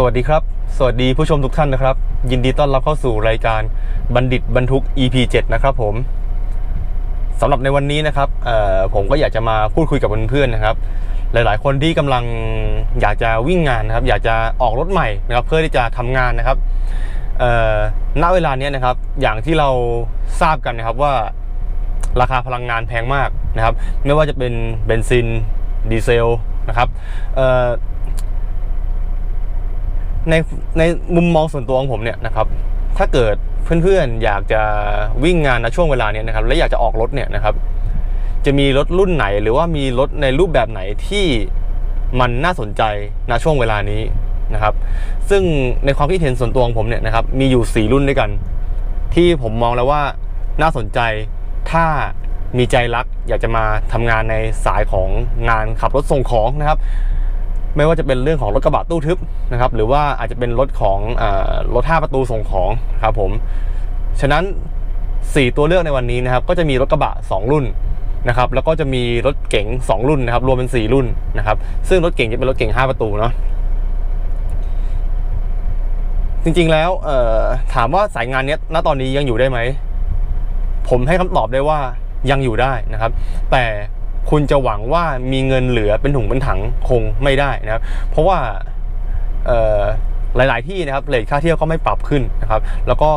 สวัสดีครับ สวัสดีผู้ชมทุกท่านนะครับ ยินดีต้อนรับเข้าสู่รายการบัณฑิตบรรทุก EP 7 นะครับผมสำหรับในวันนี้นะครับผมก็อยากจะมาพูดคุยกับเพื่อนๆนะครับ หลายๆ คนที่กำลังอยากจะวิ่งงานนะครับ อยากจะออกรถใหม่นะครับ เพื่อที่จะทำงานนะครับณเวลานี้นะครับ อย่างที่เราทราบกันนะครับว่าราคาพลังงานแพงมากนะครับ ไม่ว่าจะเป็นเบนซินดีเซลนะครับ ในในมุมมองส่วนตัวของผมเนี่ยนะครับถ้าเกิดเพื่อนๆอยากจะวิ่งงานในช่วงเวลาเนี้ยนะครับและอยากจะออกรถเนี่ยนะครับ จะมีรถรุ่นไหนหรือว่ามีรถในรูปแบบไหนที่มันน่าสนใจณช่วงเวลานี้นะครับ ซึ่งในความคิดเห็นส่วนตัวของผมเนี่ยนะครับมีอยู่ 4 รุ่นด้วยกัน ที่ผมมองแล้วว่าน่าสนใจถ้ามีใจรักอยากจะมาทำงานในสายของงานขับรถส่งของนะครับ ไม่ว่าจะเป็นเรื่องของรถกระบะตู้ทึบนะครับ หรือว่าอาจจะเป็นรถของอรถห้าประตูส่งของครับผม ฉะนั้น 4 ตัวเลือกในวันนี้นะครับ ก็จะมีรถกระบะ 2 รุ่นนะครับ แล้วก็จะมีรถเก๋ง2 รุ่นนะครับ รวมเป็น 4 รุ่นนะครับ ซึ่งรถเก๋งจะเป็นรถเก๋ง5 ประตูเนาะ จริงๆ แล้วถามว่าสายงานนี้ณตอนนี้ยังอยู่ได้ไหม ผมให้คำตอบได้ว่ายังอยู่ได้นะครับ แต่ คุณจะหวังว่ามีเงินเหลือเป็นถุงเป็นถังคงไม่ได้นะครับ เพราะว่าหลาย ๆ ที่นะครับเลทค่าเที่ยวก็ไม่ปรับขึ้นนะครับ แล้วก็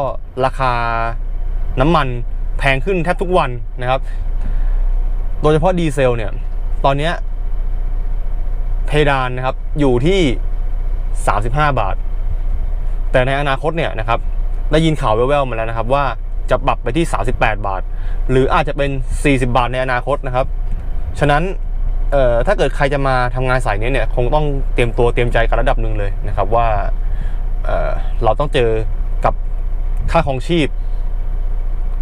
ราคาน้ำมันแพงขึ้นแทบทุกวันนะครับ โดยเฉพาะดีเซลเนี่ย ตอนนี้เพดานนะครับอยู่ที่ 35 บาท แต่ในอนาคตเนี่ยนะครับได้ยินข่าวแว่วๆมาแล้วนะครับว่าจะปรับไปที่ 38 บาท หรืออาจจะเป็น 40 บาทในอนาคตนะครับ ฉะนั้นถ้าเกิดใครจะมาทำงานสายนี้เนี่ยคงต้องเตรียมตัวเตรียมใจกันระดับหนึ่งเลยนะครับว่าเเราต้องเจอกับค่าของชีพ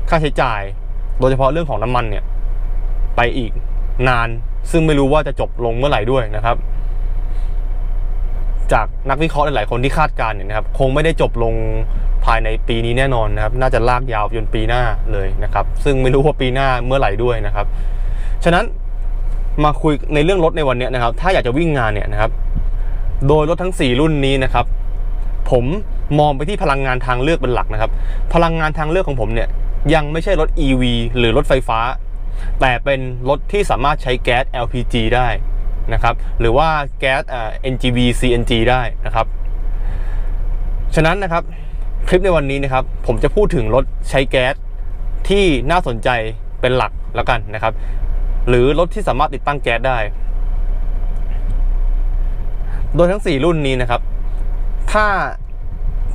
ค่าใช้จ่าย โดยเฉพาะเรื่องของน้ำมันเนี่ยไปอีกนานซึ่งไม่รู้ว่าจะจบลงเมื่อไหร่ด้วยนะครับ จากนักวิเคราะห์หลาย ๆ คนที่คาดการณ์เนี่ยนะครับ คงไม่ได้จบลงภายในปีนี้แน่นอนนะครับ น่าจะลากยาวจนปีหน้าเลยนะครับ ซึ่งไม่รู้ว่าปีหน้าเมื่อไหร่ด้วยนะครับ ฉะนั้น มาคุยในเรื่องรถในวันนี้นะครับ ถ้าอยากจะวิ่งงานเนี่ยนะครับ โดยรถทั้ง 4 รุ่นนี้นะครับ ผมมองไปที่พลังงานทางเลือกเป็นหลักนะครับ พลังงานทางเลือกของผมเนี่ยยังไม่ใช่รถ EV หรือรถไฟฟ้า แต่เป็นรถที่สามารถใช้แก๊ส LPG ได้นะครับ หรือว่าแก๊ส NGV CNG ได้นะครับ ฉะนั้นนะครับคลิปในวันนี้นะครับ ผมจะพูดถึงรถใช้แก๊สที่น่าสนใจเป็นหลักแล้วกันนะครับ หรือรถที่สามารถติดตั้งแก๊สได้ โดยทั้ง 4 รุ่นนี้นะครับ ถ้า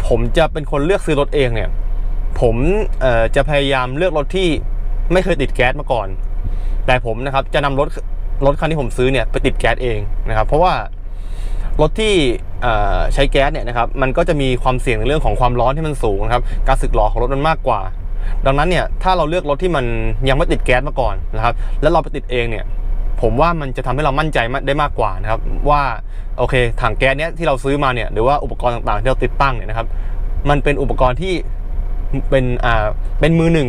ผมจะเป็นคนเลือกซื้อรถเองเนี่ย ผมจะพยายามเลือกรถที่ไม่เคยติดแก๊สมาก่อน แต่ผมนะครับจะนำรถรถคันที่ผมซื้อเนี่ยไปติดแก๊สเองนะครับ เพราะว่ารถที่ใช้แก๊สเนี่ยนะครับ มันก็จะมีความเสี่ยงในเรื่องของความร้อนที่มันสูงนะครับ การสึกหรอของรถมันมากกว่า ดังนั้นเนี่ยถ้าเราเลือกรถที่มันยังไม่ติดแก๊สมาก่อนนะครับแล้วเราไปติดเองเนี่ยผมว่ามันจะทำให้เรามั่นใจได้มากกว่านะครับว่าโอเคถังแก๊สเนี้ยที่เราซื้อมาเนี่ยหรือว่าอุปกรณ์ต่างๆที่เราติดตั้งเนี่ยนะครับมันเป็นอุปกรณ์ที่เป็นอ่าเป็นมือหนึ่ง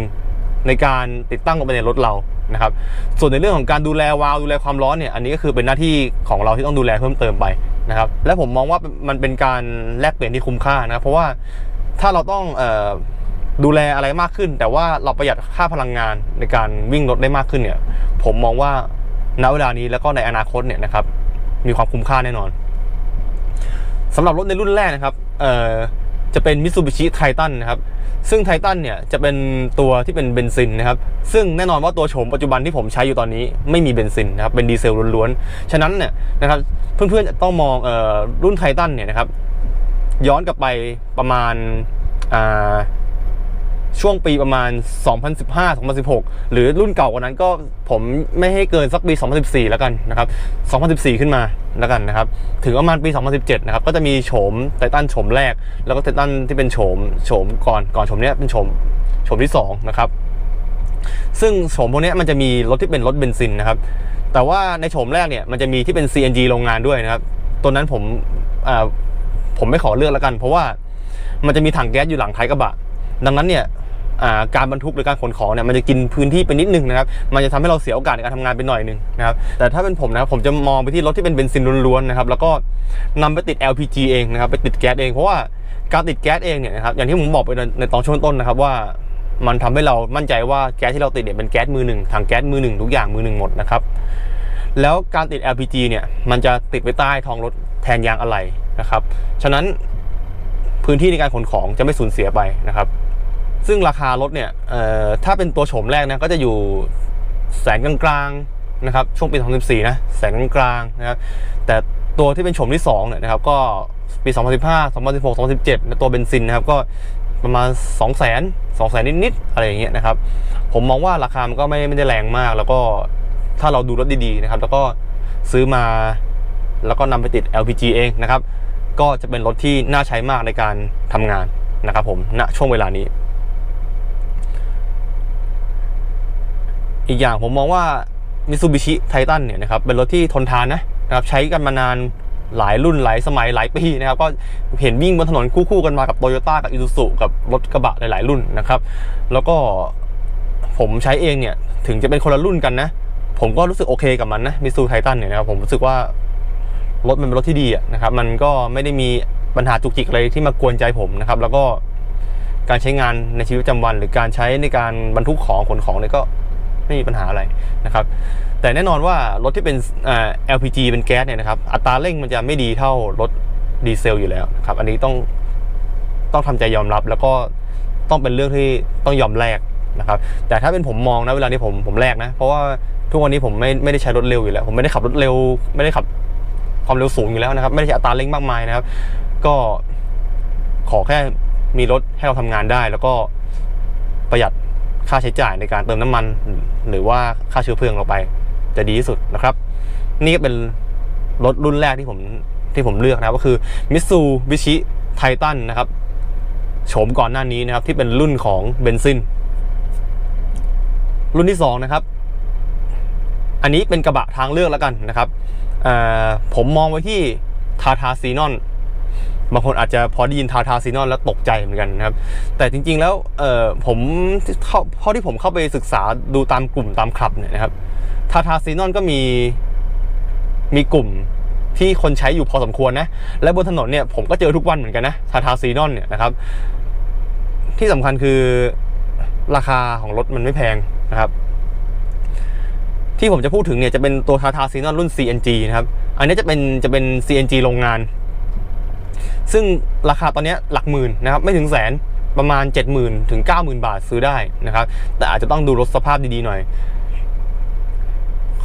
ในการติดตั้งลงไปในรถเรานะครับส่วนในเรื่องของการดูแลวาล์วดูแลความร้อนเนี่ยอันนี้ก็คือเป็นหน้าที่ของเราที่ต้องดูแลเพิ่มเติมไปนะครับและผมมองว่ามันเป็นการแลกเปลี่ยนที่คุ้มค่านะครับเพราะว่าถ้าเราต้องเอ่อ ดูแลอะไรมากขึ้น แต่ว่าเราประหยัดค่าพลังงานในการวิ่งรถได้มากขึ้นเนี่ย ผมมองว่าณเวลานี้แล้วก็ในอนาคตเนี่ยนะครับ มีความคุ้มค่าแน่นอนสำหรับรถในรุ่นแรกนะครับเอ่อจะเป็น Mitsubishi Titan นะครับ ซึ่ง Titan เนี่ยจะเป็นตัวที่เป็นเบนซินนะครับ ซึ่งแน่นอนว่าตัวโฉมปัจจุบันที่ผมใช้อยู่ตอนนี้ไม่มีเบนซินนะครับ เป็นดีเซลล้วนๆ ฉะนั้นเนี่ยนะครับเพื่อนๆจะต้องมองเอ่อรุ่น Titan เนี่ยนะครับ ย้อนกลับไปประมาณอ่า ช่วงปีประมาณ 2015 2016 หรือรุ่นเก่ากว่านั้นก็ผมไม่ให้เกินสักปี 2014 แล้วกันนะครับ 2014 ขึ้นมาแล้วกันนะครับ ถึงประมาณปี 2017 นะครับ ก็จะมีโฉมไททันโฉมแรก แล้วก็ไททันที่เป็นโฉมโฉมก่อนก่อนโฉมเนี้ยเป็นโฉมโฉมที่ 2 นะครับ ซึ่งโฉมพวกนี้มันจะมีรถที่เป็นรถเบนซินนะครับ แต่ว่าในโฉมแรกเนี่ยมันจะมีที่เป็น CNG โรงงานด้วยนะครับ ตัวนั้นผมผมไม่ขอเลือกแล้วกัน เพราะว่ามันจะมีถังแก๊สอยู่หลังท้ายกระบะ ดังนั้นเนี่ย การบรรทุกหรือการขนของเนี่ยมันจะกินพื้นที่ไปนิดนึงนะครับมันจะทำให้เราเสียโอกาสในการทำงานไปหน่อยนึงนะครับแต่ถ้าเป็นผมนะครับผมจะมองไปที่รถที่เป็นเบนซินล้วนๆนะครับแล้วก็นำไปติด LPG เองนะครับไปติดแก๊สเองเพราะว่าการติดแก๊สเองเนี่ยนะครับอย่างที่ผมบอกไปในตอนช่วงต้นนะครับว่ามันทำให้เรามั่นใจว่าแก๊สที่เราติดเนี่ยเป็นแก๊สมือหนึ่งถังแก๊สมือหนึ่งทุกอย่างมือหนึ่งหมดนะครับแล้วการติด LPG เนี่ยมันจะติดไว้ใต้ท้องรถแทนยางอะไหล่นะครับ ฉะนั้นพื้นที่ในการขนของจะไม่สูญเสียไปนะครับ ซึ่งราคารถเนี่ยถ้าเป็นตัวโฉมแรกนะก็จะอยู่แสนกลางๆนะครับช่วงปี 2014 นะแสนกลางๆนะครับแต่ตัวที่เป็นโฉมที่2เนี่ยนะครับก็ปี 2015 2016 2017นะตัวเบนซินนะครับก็ประมาณ 2 0 0 0 0 0 2 0 0 0 0 นิดๆอะไรอย่างเงี้ยนะครับผมมองว่าราคามันก็ไม่ไม่ได้แรงมาก แล้วก็ถ้าเราดูรถดีๆนะครับแล้วก็ซื้อมาแล้วก็นำไปติด LPG เองนะครับก็จะเป็นรถที่น่าใช้มากในการทำงานนะครับผมณช่วงเวลานี้ อีกอย่างผมมองว่า Mitsubishi Titan เนี่ยนะครับเป็นรถที่ทนทานนะนะครับใช้กันมานานหลายรุ่นหลายสมัยหลายปีนะครับก็เห็นวิ่งบนถนนคู่ๆกันมากับ Toyota กับ Isuzu กับรถกระบะหลายๆรุ่นนะครับ แล้วก็ผมใช้เองเนี่ยถึงจะเป็นคนละรุ่นกันนะ ผมก็รู้สึกโอเคกับมันนะ Mitsubishi Titan เนี่ยนะครับผมรู้สึกว่ารถมันเป็นรถที่ดีนะครับ มันก็ไม่ได้มีปัญหาจุกจิกอะไรที่มากวนใจผมนะครับ แล้วก็การใช้งานในชีวิตประจำวัน หรือการใช้ในการบรรทุกของขนของเนี่ยก็ ไม่มีปัญหาอะไรนะครับแต่แน่นอนว่ารถที่เป็นอ่า LPG เป็นแก๊สเนี่ยนะครับอัตราเร่งมันจะไม่ดีเท่ารถดีเซลอยู่แล้วครับอันนี้ต้องต้องทำใจยอมรับแล้วก็ต้องเป็นเรื่องที่ต้องยอมแลกนะครับแต่ถ้าเป็นผมมองนะเวลานี้ผมผมแลกนะ เพราะว่าทุกวันนี้ผมไม่ไม่ได้ใช้รถเร็วอยู่แล้ว ผมไม่ได้ขับรถเร็ว ไม่ได้ขับความเร็วสูงอยู่แล้วนะครับ ไม่ได้ใช้อัตราเร่งมากมายนะครับ ก็ขอแค่มีรถให้เราทำงานได้ แล้วก็ประหยัด ค่าใช้จ่ายในการเติมน้ำมัน หรือว่าค่าเชื้อเพลิงเราไป จะดีที่สุดนะครับ นี่ก็เป็นรถรุ่นแรกที่ผมที่ผมเลือกนะก็คือ Mitsubishi Titan นะครับโฉมก่อนหน้านี้นะครับ ที่เป็นรุ่นของเบนซินรุ่นที่สองนะครับ อันนี้เป็นกระบะทางเลือกแล้วกันนะครับผมมองไว้ที่ทาทาซีนอน บางคนอาจจะพอได้ยินทาทาซีนอนแล้วตกใจเหมือนกันนะครับ แต่จริงๆแล้วเออผมเข้าพราะที่ผมเข้าไปศึกษาดูตามกลุ่มตามคลับเนี่ยนะครับทาทาซีนอนก็มีมีกลุ่มที่คนใช้อยู่พอสมควรนะ และบนถนนเนี่ยผมก็เจอทุกวันเหมือนกันนะทาทาซีนอนเนี่ยนะครับ ที่สำคัญคือราคาของรถมันไม่แพงนะครับ ที่ผมจะพูดถึงเนี่ยจะเป็นตัวทาทาซีนอนรุ่น CNG นะครับ อันนี้จะเป็นจะเป็น CNG โรงงาน ซึ่งราคาตอนนี้หลักหมื่นนะครับไม่ถึงแสนประมาณ 70,000ถึง90,000 บาทซื้อได้นะครับแต่อาจจะต้องดูรถสภาพดีๆหน่อย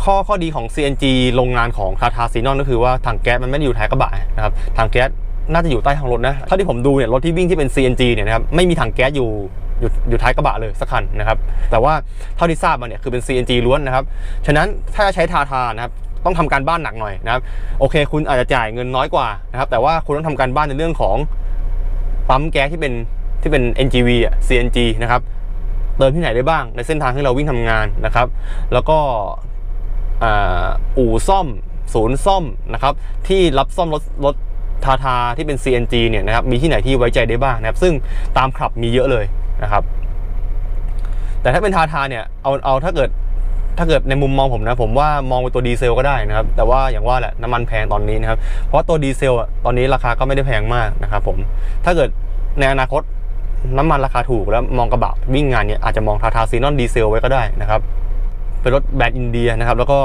ข้อข้อดีของ CNG โรงงานของทาทาซีนอนก็คือว่าถังแก๊สมันไม่ได้อยู่ท้ายกระบะนะครับถังแก๊สน่าจะอยู่ใต้ท้องรถนะเท่าที่ผมดูเนี่ยรถที่วิ่งที่เป็น CNG เนี่ยนะครับไม่มีถังแก๊สอยู่อยู่อยู่ท้ายกระบะเลยสักคันนะครับแต่ว่าเท่าที่ทราบมาเนี่ยคือเป็น CNG ล้วนนะครับฉะนั้นถ้าจะใช้ทาทานะครับ ต้องทำการบ้านหนักหน่อยนะครับโอเค คุณอาจจะจ่ายเงินน้อยกว่านะครับแต่ว่าคุณต้องทำการบ้านในเรื่องของปั๊มแก๊สที่เป็นที่เป็น NGV อะ CNG นะครับเติมที่ไหนได้บ้างในเส้นทางที่เราวิ่งทำงานนะครับ แล้วก็อู่ซ่อมศูนย์ซ่อมนะครับที่รับซ่อมรถรถทาทาที่เป็น CNG เนี่ยนะครับมีที่ไหนที่ไว้ใจได้บ้างนะครับ ซึ่งตามขับมีเยอะเลยนะครับ แต่ถ้าเป็นทาทาเนี่ยเอาเอาถ้าเกิด ถ้าเกิดในมุมมองผมนะ ผมว่ามองเป็นตัวดีเซลก็ได้นะครับ แต่ว่าอย่างว่าแหละน้ำมันแพงตอนนี้นะครับ เพราะตัวดีเซลอะตอนนี้ราคาก็ไม่ได้แพงมากนะครับผม ถ้าเกิดในอนาคตน้ำมันราคาถูกแล้วมองกระบะวิ่งงานเนี่ยอาจจะมองทาทาซีนอนดีเซลไว้ก็ได้นะครับเป็นรถแบรนด์อินเดียนะครับ แล้วก็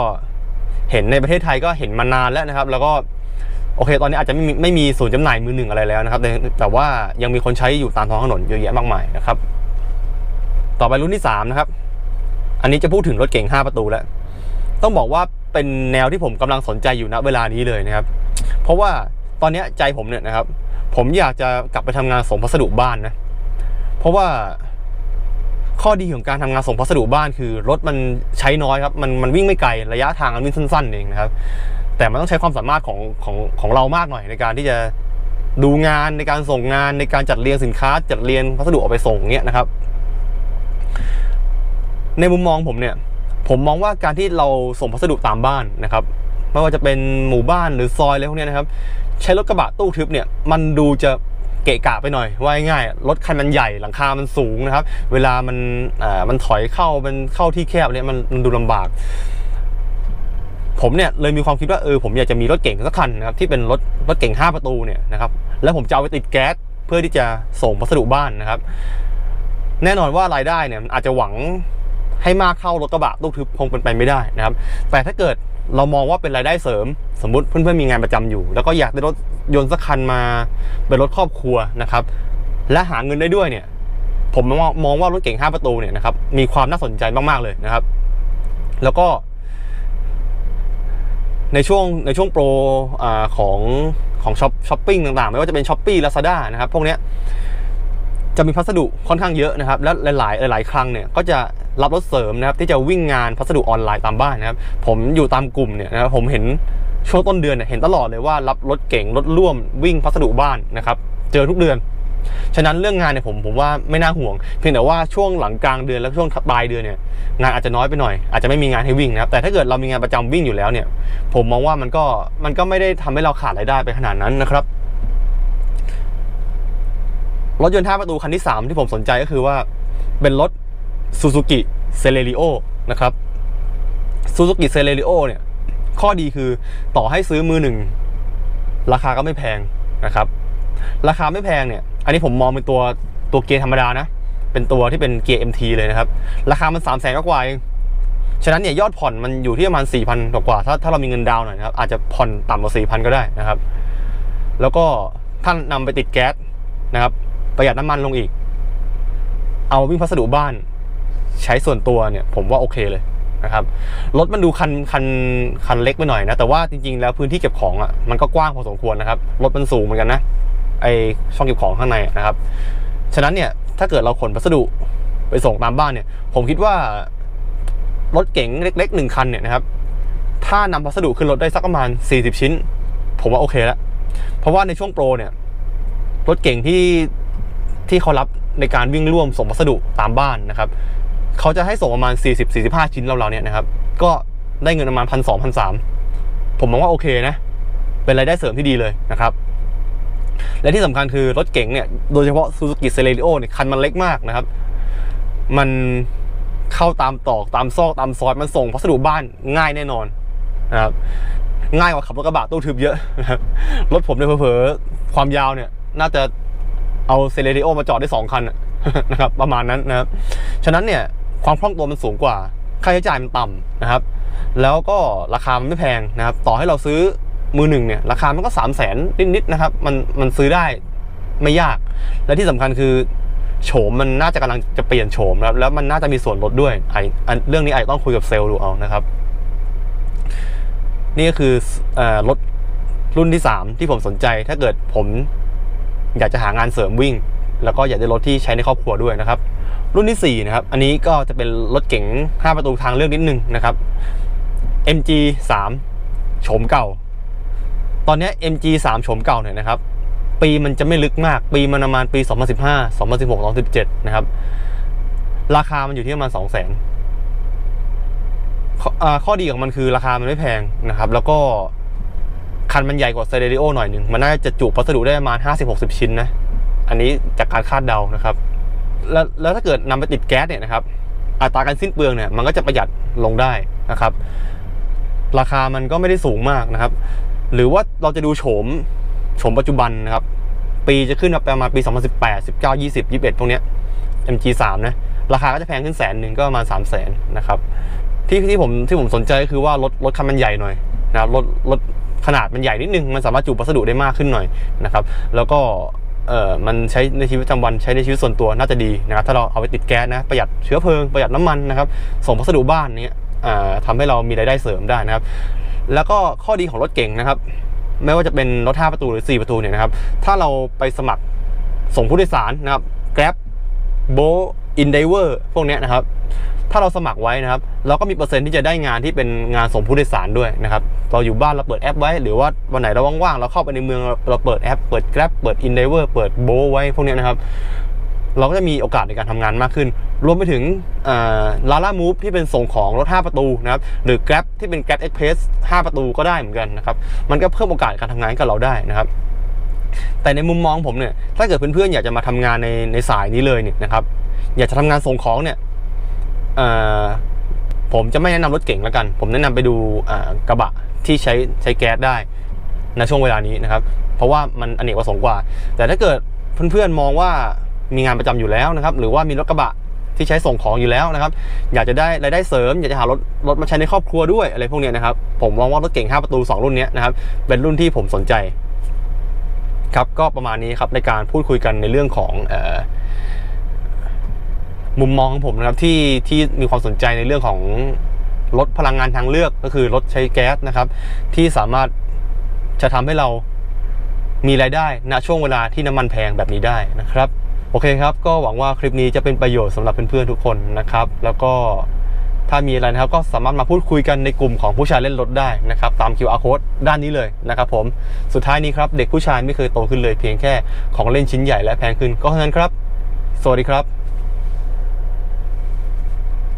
เห็นในประเทศไทยก็เห็นมานานแล้วนะครับ แล้วก็โอเค ตอนนี้อาจจะไม่มีไม่มีศูนย์จำหน่ายมือหนึ่งอะไรแล้วนะครับ แต่แต่ว่ายังมีคนใช้อยู่ตามท้องถนนเยอะแยะมากมายนะครับ ต่อไปรุ่นที่สามนะครับ อันนี้จะพูดถึงรถเก่ง 5 ประตูแล้ว ต้องบอกว่าเป็นแนวที่ผมกำลังสนใจอยู่ณเวลานี้เลยนะครับ เพราะว่าตอนนี้ใจผมเนี่ยนะครับ ผมอยากจะกลับไปทำงานส่งพัสดุบ้านนะ เพราะว่าข้อดีของการทำงานส่งพัสดุบ้านคือ รถมันใช้น้อยครับ มันมันวิ่งไม่ไกลระยะทางมันวิ่งสั้นๆเองนะครับ แต่มันต้องใช้ความสามารถของของของเรามากหน่อยในการที่จะดูงานในการส่งงานในการจัดเรียงสินค้า จัดเรียงพัสดุออกไปส่งเงี้ยนะครับ ในมุมมองผมเนี่ย ผมมองว่าการที่เราส่งพัสดุตามบ้านนะครับ ไม่ว่าจะเป็นหมู่บ้านหรือซอยอะไรพวกนี้นะครับ ใช้รถกระบะตู้ทึบเนี่ยมันดูจะเกะกะไปหน่อยว่าง่ายรถคันมันใหญ่หลังคา มันสูงนะครับ เวลามันมันถอยเข้ามันเข้าที่แคบเนี่ยมันมันดูลำบาก ผมเนี่ยเลยมีความคิดว่าเออผมอยากจะมีรถเก่งสักคันนะครับที่เป็นรถรถเก่ง 5 ประตูเนี่ยนะครับ แล้วผมจะเอาไปติดแก๊สเพื่อที่จะส่งพัสดุบ้านนะครับ แน่นอนว่ารายได้เนี่ยอาจจะหวัง ให้มากเข้ารถกระบะตู้ทึบคงเป็นไปไม่ได้นะครับ แต่ถ้าเกิดเรามองว่าเป็นรายได้เสริม สมมติเพื่อนๆมีงานประจำอยู่ แล้วก็อยากได้รถยนต์สักคันมาเป็นรถครอบครัวนะครับ และหาเงินได้ด้วยเนี่ยผมมองมองว่ารถเก่ง 5 ประตูเนี่ยนะครับมีความน่าสนใจมากๆเลยนะครับ แล้วก็ ในช่วงในช่วงโปรอของของช้อปช้อปปิ้งต่างๆ ไม่ว่าจะเป็นช้อปปี้ลาซาด้านะครับ พวกเนี้ยจะมีพัสดุค่อนข้างเยอะนะครับ และหลาย ๆ หลาย ๆ ครั้งเนี่ยก็จะ รับรถเสริมนะครับที่จะวิ่งงานพัสดุออนไลน์ตามบ้านนะครับผมอยู่ตามกลุ่มเนี่ยนะครับผมเห็นช่วงต้นเดือนเนี่ยเห็นตลอดเลยว่ารับรถเก่งรถร่วมวิ่งพัสดุบ้านนะครับเจอทุกเดือน ฉะนั้นเรื่องงานเนี่ยผมผมว่าไม่น่าห่วง เพียงแต่ว่าช่วงหลังกลางเดือนแล้วช่วงปลายเดือนเนี่ยงานอาจจะน้อยไปหน่อย อาจจะไม่มีงานให้วิ่งนะครับแต่ถ้าเกิดเรามีงานประจำวิ่งอยู่แล้วเนี่ยผมมองว่ามันก็มันก็ไม่ได้ทำให้เราขาดรายได้ไปขนาดนั้นนะครับรถยนต์ท่าประตูคันที่ 3 ที่ผมสนใจก็คือว่าเป็นรถ Suzuki Celerio นะครับ Suzuki Celerio เนี่ย ข้อดีคือต่อให้ซื้อมือหนึ่ง ราคาก็ไม่แพงนะครับ ราคาไม่แพงเนี่ย อันนี้ผมมองเป็นตัวตัวเกียร์ธรรมดานะ เป็นตัวที่เป็นเกียร์ MT เลยนะครับ ราคามัน3 0 0แสนกว่าเองฉะนั้นเนี่ยยอดผ่อนมันอยู่ที่ประมาณ4,000กว่าถ้าถ้าเรามีเงินดาวน์หน่อยนะครับ อาจจะผ่อนต่ำกว่า4,000ก็ได้นะครับ แล้วก็ท่านนำไปติดแก๊สนะครับ ประหยัดน้ำมันลงอีก เอาวิ่งพัสดุบ้าน ใช้ส่วนตัวเนี่ยผมว่าโอเคเลยนะครับรถมันดูคันคันคันเล็กไปหน่อยนะ แต่ว่าจริงๆแล้วพื้นที่เก็บของอะมันก็กว้างพอสมควรนะครับรถมันสูงเหมือนกันนะไอช่องเก็บของข้างในนะครับฉะนั้นเนี่ยถ้าเกิดเราขนพัสดุไปส่งตามบ้านเนี่ย ผมคิดว่ารถเก๋งเล็กๆหนึ่งคันเนี่ยนะครับถ้านำพัสดุขึ้นรถได้สักประมาณ 40 ชิ้น ผมว่าโอเคแล้ว เพราะว่าในช่วงโปรเนี่ย รถเก่งที่ที่เขารับในการวิ่งร่วมส่งพัสดุตามบ้านนะครับ เขาจะให้ส่งประมาณ 40-45 ชิ้นเราๆเนี่ยนะครับ ก็ได้เงินประมาณพันสองพันสามผมมองว่าโอเคนะ เป็นรายได้เสริมที่ดีเลยนะครับ และที่สำคัญคือรถเก๋งเนี่ย โดยเฉพาะ Suzuki Celerio เนี่ยคันมันเล็กมากนะครับ มันเข้าตามตอกตามซอกตามซอยมันส่งพัสดุบ้านง่ายแน่นอนนะครับง่ายกว่าขับรถกระบะตู้ทึบเยอะนะครับรถผมเนี่ยเผลอๆความยาวเนี่ย น่าจะเอาเซเลริโอมาจอดได้สองคันนะครับ ประมาณนั้นนะครับ ฉะนั้นเนี่ย ความคล่องตัวมันสูงกว่า ค่าใช้จ่ายมันต่ำนะครับ แล้วก็ราคามันไม่แพงนะครับ ต่อให้เราซื้อมือหนึ่งเนี่ยราคามันก็สามแสนนิดๆนะครับ มันมันซื้อได้ไม่ยาก และที่สำคัญคือโฉมมันน่าจะกำลังจะเปลี่ยนโฉมนะครับแล้วมันน่าจะมีส่วนลดด้วยไออเรื่องนี้ไอต้องคุยกับเซลล์ดูเอานะครับ นี่ก็คือเออรถรุ่นที่ 3 ที่ผมสนใจ ถ้าเกิดผมอยากจะหางานเสริมวิ่ง แล้วก็อยากได้รถที่ใช้ในครอบครัวด้วยนะครับ รุ่นที่ 4 นะครับ อันนี้ก็จะเป็นรถเก๋ง 5 ประตูทางเลือกนิดนึงนะครับ MG 3โฉมเก่า ตอนนี้ MG 3โฉมเก่าเนี่ยนะครับ ปีมันจะไม่ลึกมาก ปีมันประมาณปี 2015 2016 2017 นะครับ ราคามันอยู่ที่ประมาณ 2 0 0 0 0 0ข้อดีของมันคือราคามันไม่แพงนะครับ แล้วก็คันมันใหญ่กว่าเซเร r ิโอหน่อยหนึ่งมันน่าจะจุพัสดุได้ประมาณ 50-60 ชิ้นนะ อันนี้จากการคาดเดานะครับ แล้วแล้วถ้าเกิดนำไปติดแก๊สเนี่ยนะครับ อัตราการสิ้นเปลืองเนี่ยมันก็จะประหยัดลงได้นะครับ ราคามันก็ไม่ได้สูงมากนะครับ หรือว่าเราจะดูโฉมโฉมปัจจุบันนะครับ ปีจะขึ้นมาประมาณปี 2018 19 20 21 พวกเนี้ย MG3 นะราคาก็จะแพงขึ้นแสนหนึ่งก็ประมาณ3 0 0แสนนะครับที่ที่ผมที่ผมสนใจก็คือว่ารถรถคันมันใหญ่หน่อยนะครับรถรถขนาดมันใหญ่นิดนึงมันสามารถจุพัสดุได้มากขึ้นหน่อยนะครับ แล้วก็ เออมันใช้ในชีวิตประจำวันใช้ในชีวิตส่วนตัวน่าจะดีนะครับถ้าเราเอาไปติดแก๊สนะประหยัดเชื้อเพลิงประหยัดน้ำมันนะครับส่งพัสดุบ้านเนี้ยอ่าทำให้เรามีรายได้เสริมได้นะครับ แล้วก็ข้อดีของรถเก่งนะครับ ไม่ว่าจะเป็นรถ5ประตูหรือ 4 ประตูเนี่ยนะครับ ถ้าเราไปสมัครส่งผู้โดยสารนะครับ Grab b o Endeavor พวกนี้นะครับ ถ้าเราสมัครไว้นะครับ เราก็มีเปอร์เซ็นต์ที่จะได้งานที่เป็นงานส่งผู้โดยสารด้วยนะครับ เราอยู่บ้านเราเปิดแอปไว้ หรือว่าวันไหนเราว่างๆเราเข้าไปในเมืองเราเปิดแอปเปิด Grab เปิด Endeavor เปิด b o ไว้พวกนี้นะครับ เราก็จะมีโอกาสในการทำงานมากขึ้น รวมไปถึงลาล่ามูฟที่เป็นส่งของรถ 5 ประตูนะครับ หรือ Grab ที่เป็น Grab Express 5 ประตูก็ได้เหมือนกันนะครับ มันก็เพิ่มโอกาสการทำงานกับเราได้นะครับแต่ในมุมมองผมเนี่ย ถ้าเกิดเพื่อนๆอยากจะมาทำงานในในสายนี้เลยเนี่ยนะครับ อยากจะทำงานส่งของเนี่ย ผมจะไม่แนะนำรถเก่งแล้วกัน ผมแนะนำไปดูกระบะที่ใช้ใช้แก๊สได้ในช่วงเวลานี้นะครับ เพราะว่ามันอเนกประสงค์กว่า แต่ถ้าเกิดเพื่อนๆมองว่ามีงานประจำอยู่แล้วนะครับ หรือว่ามีรถกระบะที่ใช้ส่งของอยู่แล้วนะครับ อยากจะได้รายได้เสริม อยากจะหารถรถมาใช้ในครอบครัวด้วยอะไรพวกนี้นะครับ ผมมองว่ารถเก่ง 5 ประตู 2 รุ่นนี้นะครับ เป็นรุ่นที่ผมสนใจ ครับก็ประมาณนี้ครับในการพูดคุยกันในเรื่องของ มุมมองของผมนะครับที่ที่มีความสนใจในเรื่องของรถพลังงานทางเลือกก็คือรถใช้แก๊สนะครับ ที่สามารถจะทำให้เรามีรายได้ณช่วงเวลาที่น้ำมันแพงแบบนี้ได้นะครับ โอเคครับ ก็หวังว่าคลิปนี้จะเป็นประโยชน์สำหรับเพื่อนๆทุกคนนะครับ แล้วก็ถ้ามีอะไรนะครับก็สามารถมาพูดคุยกันในกลุ่มของผู้ชายเล่นรถได้นะครับ ตาม QR code ด้านนี้เลยนะครับผมสุดท้ายนี้ครับ เด็กผู้ชายไม่เคยโตขึ้นเลยเพียงแค่ของเล่นชิ้นใหญ่และแพงขึ้นก็เท่านั้นครับ สวัสดีครับ